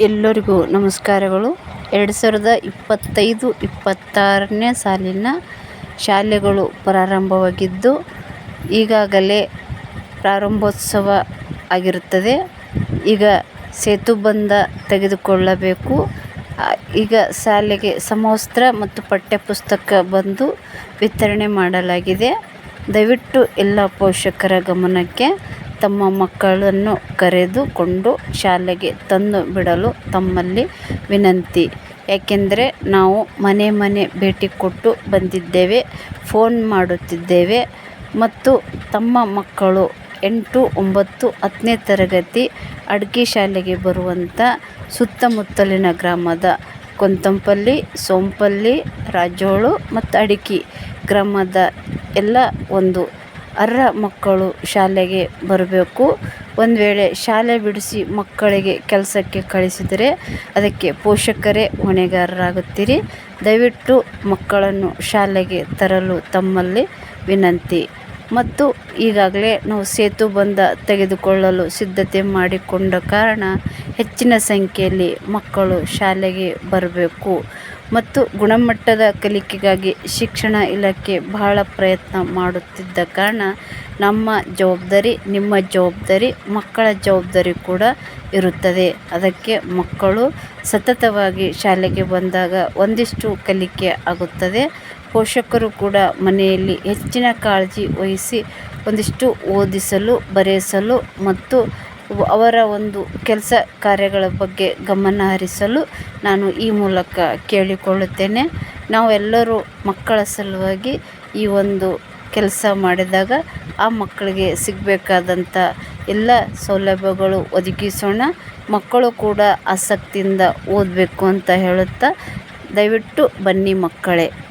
ಎಲ್ಲರಿಗೂ ನಮಸ್ಕಾರಗಳು. ಎರಡು ಸಾವಿರದ ಇಪ್ಪತ್ತೈದು, ಇಪ್ಪತ್ತಾರನೇ ಸಾಲಿನ ಶಾಲೆಗಳು ಪ್ರಾರಂಭವಾಗಿದ್ದು, ಈಗಾಗಲೇ ಪ್ರಾರಂಭೋತ್ಸವ ಆಗಿರುತ್ತದೆ. ಈಗ ಸೇತುಬಂಧ ತೆಗೆದುಕೊಳ್ಳಬೇಕು. ಈಗ ಶಾಲೆಗೆ ಸಮವಸ್ತ್ರ ಮತ್ತು ಪಠ್ಯಪುಸ್ತಕ ಬಂದು ವಿತರಣೆ ಮಾಡಲಾಗಿದೆ. ದಯವಿಟ್ಟು ಎಲ್ಲ ಪೋಷಕರ ಗಮನಕ್ಕೆ ತಮ್ಮ ಮಕ್ಕಳನ್ನು ಕರೆದುಕೊಂಡು ಶಾಲೆಗೆ ತಂದು ಬಿಡಲು ತಮ್ಮಲ್ಲಿ ವಿನಂತಿ. ಯಾಕೆಂದರೆ ನಾವು ಮನೆ ಮನೆ ಭೇಟಿ ಕೊಟ್ಟು ಬಂದಿದ್ದೇವೆ, ಫೋನ್ ಮಾಡುತ್ತಿದ್ದೇವೆ ಮತ್ತು ತಮ್ಮ ಮಕ್ಕಳು ಎಂಟು ಒಂಬತ್ತು ಹತ್ತನೇ ತರಗತಿ ಅಡುಗೆ ಶಾಲೆಗೆ ಬರುವಂಥ ಸುತ್ತಮುತ್ತಲಿನ ಗ್ರಾಮದ ಕೊಂತಂಪಲ್ಲಿ, ಸೋಂಪಲ್ಲಿ, ರಾಜೋಳು ಮತ್ತು ಅಡಿಕೆ ಗ್ರಾಮದ ಎಲ್ಲ ಒಂದು ಅರ್ಹ ಮಕ್ಕಳು ಶಾಲೆಗೆ ಬರಬೇಕು. ಒಂದು ವೇಳೆ ಶಾಲೆ ಬಿಡಿಸಿ ಮಕ್ಕಳಿಗೆ ಕೆಲಸಕ್ಕೆ ಕಳಿಸಿದರೆ ಅದಕ್ಕೆ ಪೋಷಕರೇ ಹೊಣೆಗಾರರಾಗುತ್ತೀರಿ. ದಯವಿಟ್ಟು ಮಕ್ಕಳನ್ನು ಶಾಲೆಗೆ ತರಲು ತಮ್ಮಲ್ಲಿ ವಿನಂತಿ. ಮತ್ತು ಈಗಾಗಲೇ ನಾವು ಸೇತು ಬಂದ ತೆಗೆದುಕೊಳ್ಳಲು ಸಿದ್ಧತೆ ಮಾಡಿಕೊಂಡ ಕಾರಣ ಹೆಚ್ಚಿನ ಸಂಖ್ಯೆಯಲ್ಲಿ ಮಕ್ಕಳು ಶಾಲೆಗೆ ಬರಬೇಕು. ಮತ್ತು ಗುಣಮಟ್ಟದ ಕಲಿಕೆಗಾಗಿ ಶಿಕ್ಷಣ ಇಲಾಖೆ ಬಹಳ ಪ್ರಯತ್ನ ಮಾಡುತ್ತಿದ್ದ ಕಾರಣ ನಮ್ಮ ಜವಾಬ್ದಾರಿ, ನಿಮ್ಮ ಜವಾಬ್ದಾರಿ, ಮಕ್ಕಳ ಜವಾಬ್ದಾರಿ ಕೂಡ ಇರುತ್ತದೆ. ಅದಕ್ಕೆ ಮಕ್ಕಳು ಸತತವಾಗಿ ಶಾಲೆಗೆ ಬಂದಾಗ ಒಂದಿಷ್ಟು ಕಲಿಕೆ ಆಗುತ್ತದೆ. ಪೋಷಕರು ಕೂಡ ಮನೆಯಲ್ಲಿ ಹೆಚ್ಚಿನ ಕಾಳಜಿ ವಹಿಸಿ ಒಂದಿಷ್ಟು ಓದಿಸಲು, ಬರೆಸಲು ಮತ್ತು ಅವರ ಒಂದು ಕೆಲಸ ಕಾರ್ಯಗಳ ಬಗ್ಗೆ ಗಮನ ಹರಿಸಲು ನಾನು ಈ ಮೂಲಕ ಕೇಳಿಕೊಳ್ಳುತ್ತೇನೆ. ನಾವೆಲ್ಲರೂ ಮಕ್ಕಳ ಸಲುವಾಗಿ ಈ ಒಂದು ಕೆಲಸ ಮಾಡಿದಾಗ ಆ ಮಕ್ಕಳಿಗೆ ಸಿಗಬೇಕಾದಂಥ ಎಲ್ಲ ಸೌಲಭ್ಯಗಳು ಒದಗಿಸೋಣ. ಮಕ್ಕಳು ಕೂಡ ಆಸಕ್ತಿಯಿಂದ ಓದಬೇಕು ಅಂತ ಹೇಳುತ್ತಾ ದಯವಿಟ್ಟು ಬನ್ನಿ ಮಕ್ಕಳೇ.